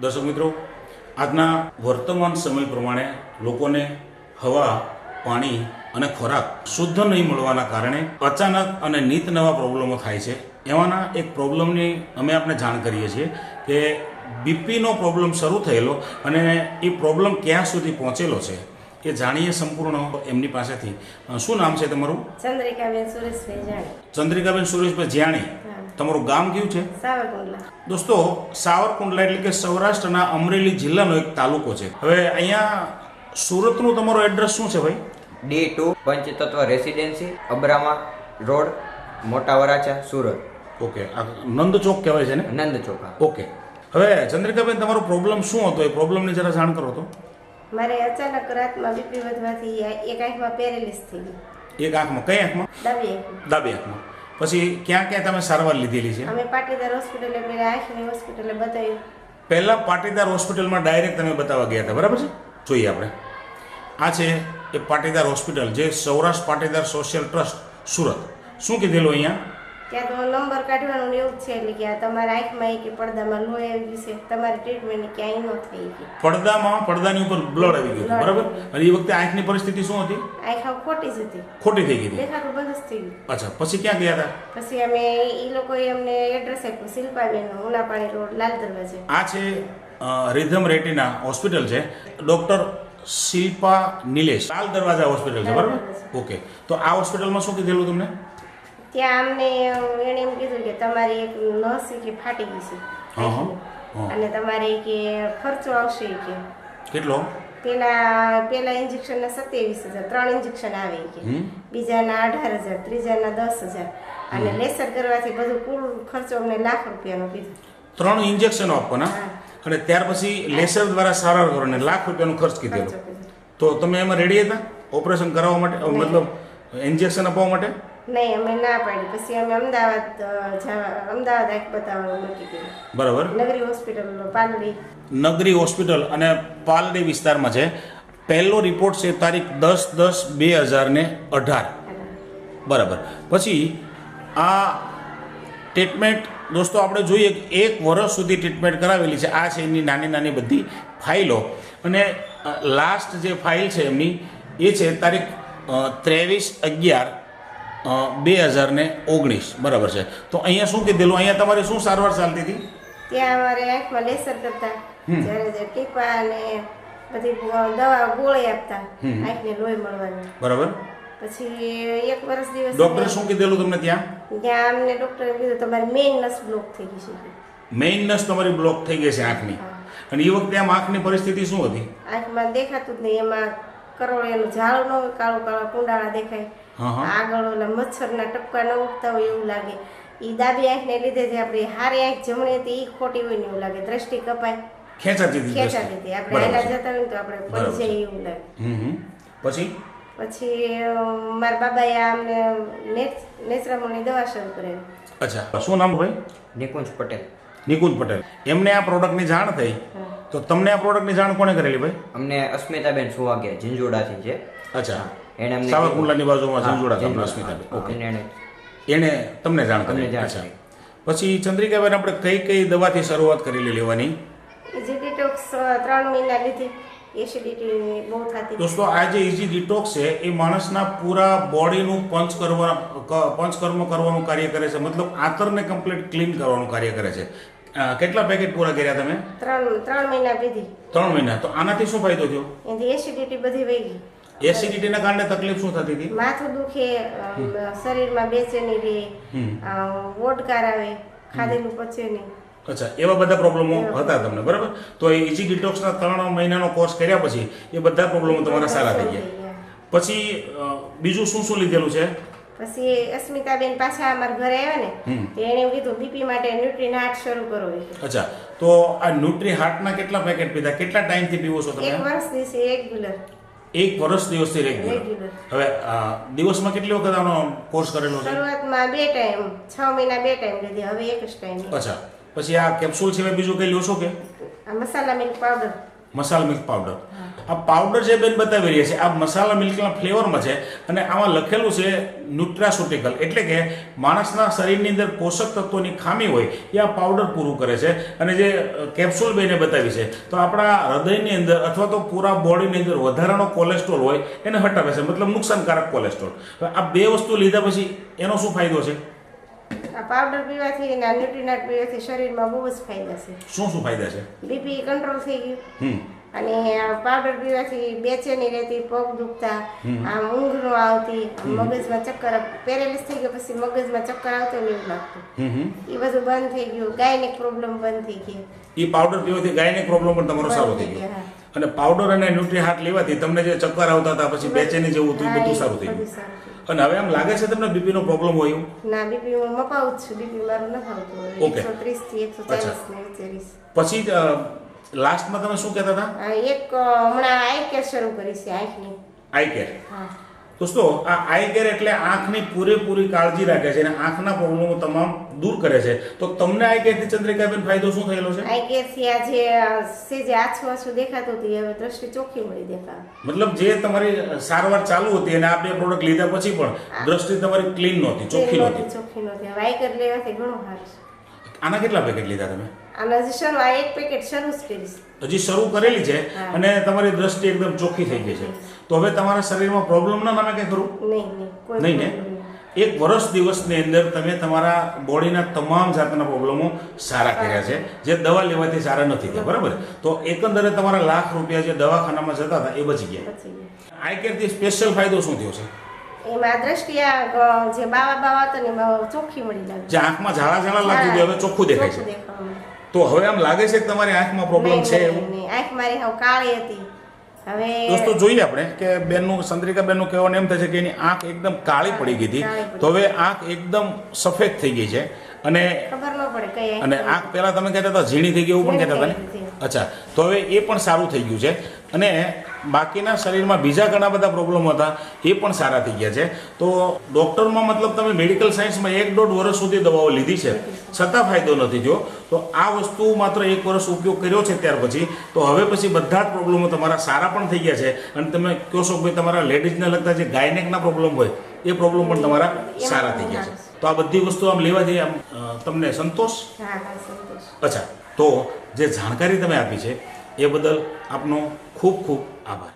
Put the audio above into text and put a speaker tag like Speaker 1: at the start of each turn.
Speaker 1: દર્શક મિત્રો, આજના વર્તમાન સમય પ્રમાણે લોકોને હવા, પાણી અને ખોરાક શુદ્ધ નહીં મળવાના કારણે અચાનક અને નીત નવા પ્રોબ્લેમો થાય છે. એવાના એક પ્રોબ્લેમની અમે આપણે જાણ કરીએ છીએ કે બીપીનો પ્રોબ્લેમ શરૂ થયેલો અને એ પ્રોબ્લેમ ક્યાં સુધી પહોંચેલો છે. એ જાણીએ સંપૂર્ણ એમની પાસેથી. શું નામ છે તમારું?
Speaker 2: ચંદ્રિકાબેન સુરેશભાઈ જાણી.
Speaker 1: ચંદ્રિકાબેન સુરેશભાઈ જ્યાણી તમારું ગામ કયું છે?
Speaker 2: સાવરકુંડલા.
Speaker 1: દોસ્તો સાવરકુંડલા એટલે કે સૌરાષ્ટ્રના અમરેલી જિલ્લાનો એક તાલુકો છે. હવે અહીંયા સુરતનું તમારું એડ્રેસ શું છે ભાઈ?
Speaker 3: D two Panchtatva residency Abrama road Mota Varachha Surat.
Speaker 1: Okay આ નંદ ચોક કહેવાય છે ને?
Speaker 3: નંદ ચોક
Speaker 1: ઓકે. હવે ચંદ્રિકાબેન તમારો પ્રોબ્લેમ શું હતો? એ પ્રોબ્લેમની જરા જાણ કરો તો.
Speaker 2: મારે અચાનક રાતમાં બીપી વધવાથી એક આંખમાં પેરેલિસ થઈ ગઈ.
Speaker 1: એક આંખમાં? કઈ આંખમાં?
Speaker 2: ડાબી આંખમાં.
Speaker 1: ડાબી આંખમાં. પછી ક્યાં ક્યાં તમે સારવાર લીધેલી છે?
Speaker 2: અમે પાટીદાર હોસ્પિટલે પેલા આંખની હોસ્પિટલે બતાવ્યું.
Speaker 1: પહેલા પાટીદાર હોસ્પિટલમાં ડાયરેક્ટ તમે બતાવવા ગયા હતા બરાબર છે? જોઈએ આપણે. આ છે એ પાટીદાર હોસ્પિટલ જે સૌરાષ્ટ્ર પાટીદાર સોશિયલ ટ્રસ્ટ સુરત. શું કીધેલું અહીંયા?
Speaker 2: ત્યાં તો નંબર કાઢવાનું ને એવું જ છે એટલે કે તમારા આંખમાં કે પડદામાં લોહી આવી ગયું છે તમારી ટ્રીટમેન્ટ ક્યાંય ન થઈ ગઈ.
Speaker 1: પડદામાં પડદાની ઉપર બ્લડ આવી ગયું બરાબર? અને એ વખતે આંખની પરિસ્થિતિ શું હતી?
Speaker 2: આંખ ખોટી જ હતી.
Speaker 1: ખોટી થઈ ગઈ
Speaker 2: દેખાતું બંધ થઈ ગયું.
Speaker 1: અચ્છા પછી ક્યાં ગયા હતા?
Speaker 2: પછી અમે એ લોકોએ અમને એડ્રેસ આપ્યું શિલ્પાબેન ઉનાપાણી રોડ લાલ દરવાજે.
Speaker 1: આ છે રિધમ રેટિના હોસ્પિટલ છે ડોક્ટર શિલ્પા નિલેશ. લાલ દરવાજા હોસ્પિટલ છે બરાબર? ઓકે તો આ હોસ્પિટલમાં શું કીધેલું તમને?
Speaker 2: ત્યાં અમને એણે એમ કીધું કે તમારી એક નસ કે ફાટી ગઈ છે. અને તમારે કે ખર્ચો આવશે કે.
Speaker 1: કેટલો?
Speaker 2: પેલા પેલા ઇન્જેક્શનના સત્યાવીસ હજાર ત્રણ ઇન્જેક્શન આવે કે. બીજાના અઢાર હજાર ત્રીજાના દસ હજાર. અને લેસર કરવાથી બધું કુલ ખર્ચો અમને લાખ રૂપિયાનો કીધું.
Speaker 1: ત્રણ ઇન્જેક્શનો આપવાના. અને ત્યાર પછી લેસર દ્વારા સારવાર કરવાને લાખ રૂપિયાનો ખર્ચ કીધેલો. તો તમે એમાં રેડી હતા? ઓપરેશન કરાવવા માટે મતલબ ઇન્જેક્શન આપવા માટે?
Speaker 2: નહીં અમે ના પાડી. પછી અમે અમદાવાદ જવા અમદાવાદ એક બતાવવાનું નક્કી કર્યું.
Speaker 1: બરાબર.
Speaker 2: નગરી હોસ્પિટલ પાલડી.
Speaker 1: નગરી હોસ્પિટલ અને પાલડી વિસ્તારમાં છે. પહેલો રિપોર્ટ છે તારીખ દસ દસ બે હજાર ને અઢાર. બરાબર. પછી આ ટ્રીટમેન્ટ દોસ્તો આપણે જોઈએ કે એક વર્ષ સુધી ટ્રીટમેન્ટ કરાવેલી છે. આ છે એમની નાની નાની બધી ફાઇલો. અને લાસ્ટ જે ફાઇલ છે એમની એ છે તારીખ ત્રેવીસ અગિયાર બે હજાર ને ઓગણીસ. બરાબર છે. તો અહીંયા શું કીધેલું? અહીંયા તમારે શું સારવાર ચાલતી હતી?
Speaker 2: ત્યાં અમારે આંખમાં લેસર કરતા. જ્યારે ટીપા અને બધી દવા ગોળી આપતા. આંખને લોહી મળવાની.
Speaker 1: બરાબર.
Speaker 2: પછી એક વર્ષ દિવસ
Speaker 1: ડોક્ટરે શું કીધેલું તમને ત્યાં?
Speaker 2: ત્યાં અમને ડોક્ટરે કીધું તમારી મેઇન નસ બ્લોક થઈ ગઈ છે.
Speaker 1: મેઇન નસ તમારી બ્લોક થઈ ગઈ છે આંખની. અને એ વખતે આમ આંખની પરિસ્થિતિ શું હતી?
Speaker 2: આંખમાં દેખાતું જ નહીં. એમાં કરોળિયાનું ઝાડ ન હોય કાળો કાળો કુંડાળા દેખાય. આગળ ઓલા મચ્છરના ટપકા ન ઉગતા હોય એવું લાગે. એ ડાબી આંખને લીધે જે આપણી હારી આંખ જમણી હતી એ ખોટી હોય ને એવું લાગે. દ્રષ્ટિ કપાય.
Speaker 1: ખેંચાતી હતી
Speaker 2: ખેંચાતી હતી. આપણે
Speaker 1: એના
Speaker 2: જતા હોય ને તો આપણે પડી જાય એવું લાગે.
Speaker 1: પછી?
Speaker 2: પછી મારા બાબાએ અમને નેત- નેત્રમણની દવા શરૂ કરેલી.
Speaker 1: અચ્છા. શું નામ ભાઈ
Speaker 3: નિકુંજ પટેલ.
Speaker 1: નિકુંજ પટેલ. એમને આ પ્રોડક્ટની જાણ થઈ? તો તમને આ પ્રોડક્ટની જાણ કોણે કરેલી ભાઈ?
Speaker 3: અમને અસ્મિતાબેન સુવાગ્યા ઝીંઝુડાથી છે.
Speaker 1: અચ્છા.
Speaker 3: એને અમને
Speaker 1: સાવરકુંડલાની બાજુમાં
Speaker 3: હા, તમને
Speaker 1: અસ્મિતાબેન. ઓકે.
Speaker 3: એને એણે
Speaker 1: તમને જાણ કરી. અચ્છા. પછી ચંદ્રિકાબેન આપણે કઈ કઈ દવાથી શરૂઆત કરેલી લેવાની?
Speaker 2: ઇઝી ડિટોક્સ ત્રણ મહિના લીધી. એસિડિટી બહુ થતી.
Speaker 1: દોસ્તો આ જે ઇઝી ડિટોક્સ છે એ માણસના પૂરા બોડીનું પંચ કરવા પંચકર્મ કરવાનું કાર્ય કરે છે. મતલબ આંતરને કમ્પ્લીટ ક્લીન કરવાનું કાર્ય કરે છે. કેટલા પેકેટ પૂરા કર્યા તમે?
Speaker 2: ત્રણ ત્રણ મહિના પીધી
Speaker 1: ત્રણ મહિના. તો આનાથી શું ફાયદો થયો?
Speaker 2: એની એસિડિટી બધી વહી ગઈ.
Speaker 1: એસિડિટીના કારણે તકલીફ શું થતી હતી?
Speaker 2: માથું દુખે શરીરમાં બેચેની રહે વોટકાર આવે ખાધેલું પચે નહીં.
Speaker 1: અચ્છા એવા બધા પ્રોબ્લેમો હતા તમને બરાબર? તો એ ઇઝી ડિટોક્સના ત્રણ મહિનાનો કોર્સ કર્યા પછી એ બધા પ્રોબ્લેમો તમારા સારા થઈ ગયા. પછી બીજું શું શું લીધેલું છે?
Speaker 2: પછી અસ્મિતાબેન પાછા અમારા ઘરે આવ્યા ને એને કીધું બીપી માટે ન્યુટ્રીન હાર્ટ શરૂ કરો.
Speaker 1: અચ્છા તો આ ન્યુટ્રી હાર્ટના કેટલા પેકેટ પીધા? કેટલા ટાઈમથી પીવો છો
Speaker 2: એક
Speaker 1: તમે
Speaker 2: વર્ષ દિવસે એક ગુલર
Speaker 1: એક વર્ષ દિવસથી રેગ્યુલર હવે દિવસમાં કેટલી વખત આનો કોર્સ કરેલો છે?
Speaker 2: શરૂઆતમાં બે ટાઈમ છ મહિના બે ટાઈમ લીધી હવે એક જ ટાઈમ
Speaker 1: અચ્છા પછી આ કેપ્સ્યુલ સિવાય બીજું કઈ લો છો કે?
Speaker 2: આ masala milk powder
Speaker 1: masala milk powder આ પાવડર જે બેન બતાવી રહ્યા છે આ મસાલા મિલ્કના ફ્લેવરમાં છે અને આમાં લખેલું છે ન્યુટ્રાસુટિકલ એટલે કે માણસના શરીરની અંદર પોષક તત્વોની ખામી હોય એ આ પાવડર પૂરું કરે છે. અને જે કેપ્સ્યુલ બેને બતાવી છે તો આપણા હૃદયની અંદર અથવા તો પૂરા બોડીની અંદર વધારાનો કોલેસ્ટ્રોલ હોય એને હટાવે છે મતલબ નુકસાનકારક કોલેસ્ટ્રોલ આ બે વસ્તુ લીધા પછી એનો શું ફાયદો છે?
Speaker 2: આ પાવડર પીવાથી અને ન્યુટ્રીનટ પીવાથી શરીરમાં બહુ જ ફાયદા છે.
Speaker 1: શું શું ફાયદા છે?
Speaker 2: બીપી કંટ્રોલ થઈ ગયું.
Speaker 1: હમ.
Speaker 2: અને પાવડર પીવાથી બેચેની રહેતી પગ દુખતા આમ ઊંઘ ન આવતી મગજમાં ચક્કર પેરેલિસ થઈ ગયો પછી મગજમાં ચક્કર આવતો ને એવું લાગતું. એ બધું બંધ થઈ ગયું ગાયને પ્રોબ્લેમ બંધ થઈ ગઈ
Speaker 1: એ પાવડર પીવાથી ગાયને પ્રોબ્લેમ પણ તમારો સારો થઈ ગયો. અને પાવડર અને ન્યુટ્રી હાર્ટ લેવાથી તમને જે ચક્કર આવતા હતા પછી બેચેની જેવું હતું બધું સારું થઈ ગયું. અને હવે આમ લાગે છે તમને બીપીનો પ્રોબ્લેમ હોય એવું?
Speaker 2: ના બીપી હું મપાવું છું બીપી મારું ન. એકસો ત્રીસથી એકસો ચાલીસ ને વચ્ચે રહીશ.
Speaker 1: પછી લાસ્ટમાં તમે શું કહેતા હતા?
Speaker 2: એક હમણાં આઈ કેર શરૂ કરી છે આંખની.
Speaker 1: Eye care? દોસ્તો આ આઈ કેર એટલે આંખની પૂરેપૂરી કાળજી રાખે છે અને આંખના પ્રોબ્લેમો તમામ દૂર કરે છે. તો તમને આઈ કેરથી ચંદ્રિકાબેન ફાયદો શું થયેલો છે?
Speaker 2: આઈ કેરથી આ જે છે જે આછું આછું દેખાતું હતું હવે દ્રષ્ટિ ચોખ્ખી મળી દેખાય.
Speaker 1: મતલબ જે તમારી સારવાર ચાલુ હતી અને આ બે પ્રોડક્ટ લીધા પછી પણ દ્રષ્ટિ તમારી ક્લીન નહોતી ચોખ્ખી નહોતી.
Speaker 2: ચોખ્ખી નહોતી. હવે આઈ કેર લેવાથી ઘણું સારું
Speaker 1: આના કેટલા પેકેટ લીધા તમે?
Speaker 2: હજી શરૂ
Speaker 1: કરેલી છે અને તમારી દ્રષ્ટિ એકદમ ચોખ્ખી થઈ ગઈ છે. તો હવે તમારા શરીરમાં પ્રોબ્લેમ ના નામે કંઈ ખરું?
Speaker 2: નહીં નહીં
Speaker 1: ને? એક વર્ષ દિવસની અંદર તમે તમારા બોડીના તમામ જાતના પ્રોબ્લેમો સારા કર્યા છે જે દવા લેવાથી સારા નથી થયા બરાબર? તો એકંદરે તમારા લાખ રૂપિયા જે દવાખાનામાં જતા હતા એ બચી ગયા. આઈ કેરથી સ્પેશિયલ ફાયદો શું થયો છે?
Speaker 2: એમાં દ્રષ્ટિ જે બાવા બાવા તો ને ચોખ્ખી મળી જાય
Speaker 1: જે આંખમાં ઝાડા ઝાડા લાગતું ગયા હવે ચોખ્ખું દેખાય છે. તો હવે આમ લાગે છે કે તમારી આંખમાં પ્રોબ્લેમ છે એવું?
Speaker 2: આંખ મારી હવે કાળી હતી. હવે
Speaker 1: દોસ્તો જોઈએ આપણે કે બેનનું ચંદ્રિકા બેનનું કહેવાનું એમ થાય છે કે એની આંખ એકદમ કાળી પડી ગઈ હતી. તો હવે આંખ એકદમ સફેદ થઈ ગઈ છે. અને
Speaker 2: ખબર ન પડે કઈ
Speaker 1: અને આંખ પહેલા તમે કહેતા હતા ઝીણી થઈ ગઈ એવું પણ કહેતા હતા ને? અચ્છા તો હવે એ પણ સારું થઈ ગયું છે. અને બાકીના શરીરમાં બીજા ઘણા બધા પ્રોબ્લેમ હતા એ પણ સારા થઈ ગયા છે. તો ડૉક્ટરમાં મતલબ તમે મેડિકલ સાયન્સમાં એક દોઢ વર્ષ સુધી દવાઓ લીધી છે. છતાં ફાયદો નથી જો. તો આ વસ્તુ માત્ર એક વર્ષ ઉપયોગ કર્યો છે ત્યાર પછી. તો હવે પછી બધા જ પ્રોબ્લેમો તમારા સારા પણ થઈ ગયા છે. અને તમે કહો છો ભાઈ તમારા લેડીઝને લગતા જે ગાયનેકના પ્રોબ્લેમ હોય એ પ્રોબ્લેમ પણ તમારા સારા થઈ ગયા છે. તો આ બધી વસ્તુ આમ લેવા જઈએ આમ તમને
Speaker 2: સંતોષ.
Speaker 1: અચ્છા. તો જે જાણકારી તમે આપી છે એ બદલ આપનો ખૂબ ખૂબ આભાર.